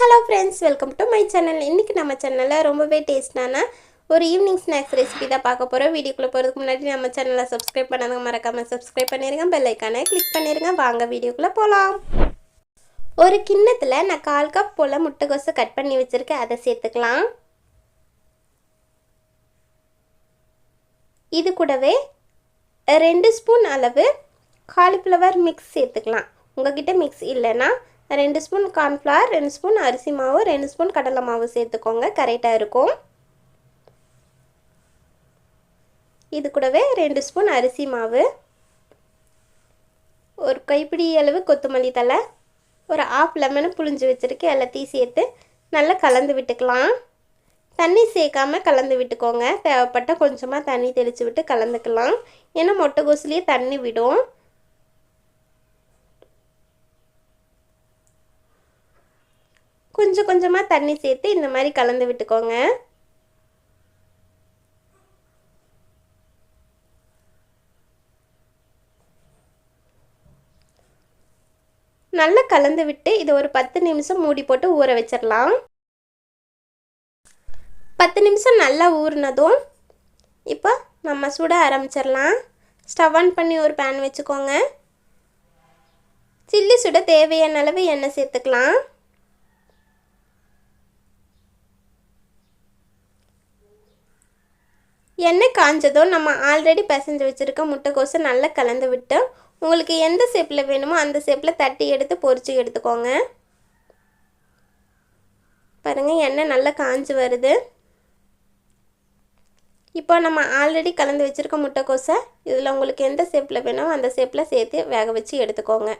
Hello friends welcome to my channel இன்றைக்கி நம்ம சேனலில் ரொம்பவே டேஸ்டான ஒரு ஈவினிங் ஸ்நாக்ஸ் ரெசிபி தான் பார்க்க போகிறோம் வீடியோக்குள்ளே போகிறதுக்கு முன்னாடி நம்ம சேனலை சப்ஸ்கிரைப் பண்ணாதவங்க மறக்காமல் சப்ஸ்கிரைப் பண்ணிடுங்க பெல்லைக்கானே கிளிக் பண்ணிடுங்க வாங்க வீடியோக்குள்ளே போகலாம் ஒரு கிண்ணத்தில் நான் கால் கப் போல் முட்டைகோஸை கட் பண்ணி வச்சுருக்கேன். அதை சேர்த்துக்கலாம். இது கூடவே ரெண்டு ஸ்பூன் அளவு காலிஃப்ளவர் மிக்ஸ் சேர்த்துக்கலாம். உங்ககிட்ட மிக்ஸ் இல்லைன்னா ரெண்டு ஸ்பூன் கார்ன்ஃப்ளவர் ரெண்டு ஸ்பூன் அரிசி மாவு ரெண்டு ஸ்பூன் கடலை மாவு சேர்த்துக்கோங்க. கரெக்டாக இருக்கும். இது கூடவே ரெண்டு ஸ்பூன் அரிசி மாவு. ஒரு கைப்பிடி அளவு கொத்தமல்லி தலை ஒரு ஆஃப் லெமனு புளிஞ்சு வச்சுருக்கு எல்லாத்தையும் சேர்த்து நல்லா கலந்து விட்டுக்கலாம். தண்ணி சேர்க்காம கலந்து விட்டுக்கோங்க. தேவைப்பட்ட கொஞ்சமாக தண்ணி தெளித்து விட்டு கலந்துக்கலாம். ஏன்னா முட்டைகோசுலேயே தண்ணி விடும். கொஞ்சம் கொஞ்சமாக தண்ணி சேர்த்து இந்த மாதிரி கலந்து விட்டுக்கோங்க. நல்லா கலந்து விட்டு இதை ஒரு பத்து நிமிஷம் மூடி போட்டு ஊற வச்சிடலாம். பத்து நிமிஷம் நல்லா ஊறினதும் இப்போ நம்ம சுட ஆரம்பிச்சிடலாம். ஸ்டவ் ஆன் பண்ணி ஒரு பேன் வச்சுக்கோங்க. சில்லி சுட தேவையான அளவு எண்ணெய் சேர்த்துக்கலாம். எண்ணெய் காஞ்சதும் நம்ம ஆல்ரெடி பிசைஞ்சு வச்சுருக்க முட்டைக்கோசை நல்லா கலந்து விட்டு உங்களுக்கு எந்த ஷேப்பில் வேணுமோ அந்த ஷேப்பில் தட்டி எடுத்து பொறிச்சு எடுத்துக்கோங்க. பாருங்கள் எண்ணெய் நல்லா காஞ்சி வருது. இப்போ நம்ம ஆல்ரெடி கலந்து வச்சுருக்க முட்டைக்கோசை இதில் உங்களுக்கு எந்த ஷேப்பில் வேணுமோ அந்த ஷேப்பில் சேர்த்து வேக வச்சு எடுத்துக்கோங்க.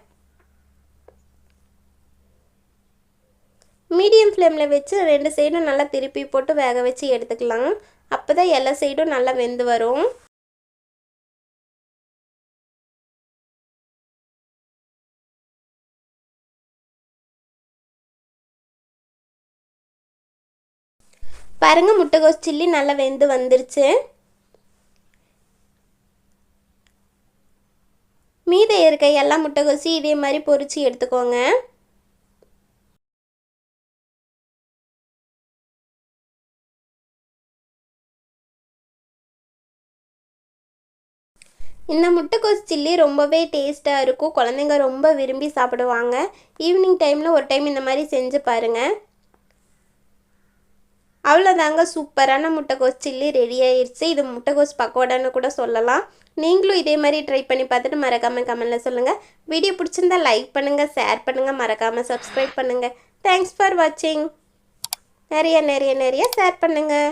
மீடியம் ஃப்ளேமில் வச்சு ரெண்டு சைடும் நல்லா திருப்பி போட்டு வேக வச்சு எடுத்துக்கலாம். அப்போ தான் எல்லா சைடும் நல்லா வெந்து வரும். பாருங்கள் முட்டைகோஸ் சில்லி நல்லா வெந்து வந்துருச்சு. மீத இருக்க எல்லா முட்டைகோசி இதே மாதிரி பொறிச்சு எடுத்துக்கோங்க. இந்த முட்டைக்கோஸ் சில்லி ரொம்பவே டேஸ்ட்டாக இருக்கும். குழந்தைங்க ரொம்ப விரும்பி சாப்பிடுவாங்க. ஈவினிங் டைமில் ஒரு டைம் இந்த மாதிரி செஞ்சு பாருங்கள் அவ்வளோதாங்க சூப்பரான முட்டைக்கோஸ் சில்லி ரெடி ஆயிடுச்சு இது முட்டைக்கோஸ் பக்கோடான்னு கூட சொல்லலாம். நீங்களும் இதே மாதிரி ட்ரை பண்ணி பார்த்துட்டு மறக்காமல் கமெண்டில் சொல்லுங்கள் வீடியோ பிடிச்சிருந்தா லைக் பண்ணுங்கள் ஷேர் பண்ணுங்கள் மறக்காமல் சப்ஸ்கிரைப் பண்ணுங்கள் தேங்க்ஸ் ஃபார் வாட்சிங் நிறைய நிறைய நிறைய ஷேர் பண்ணுங்கள்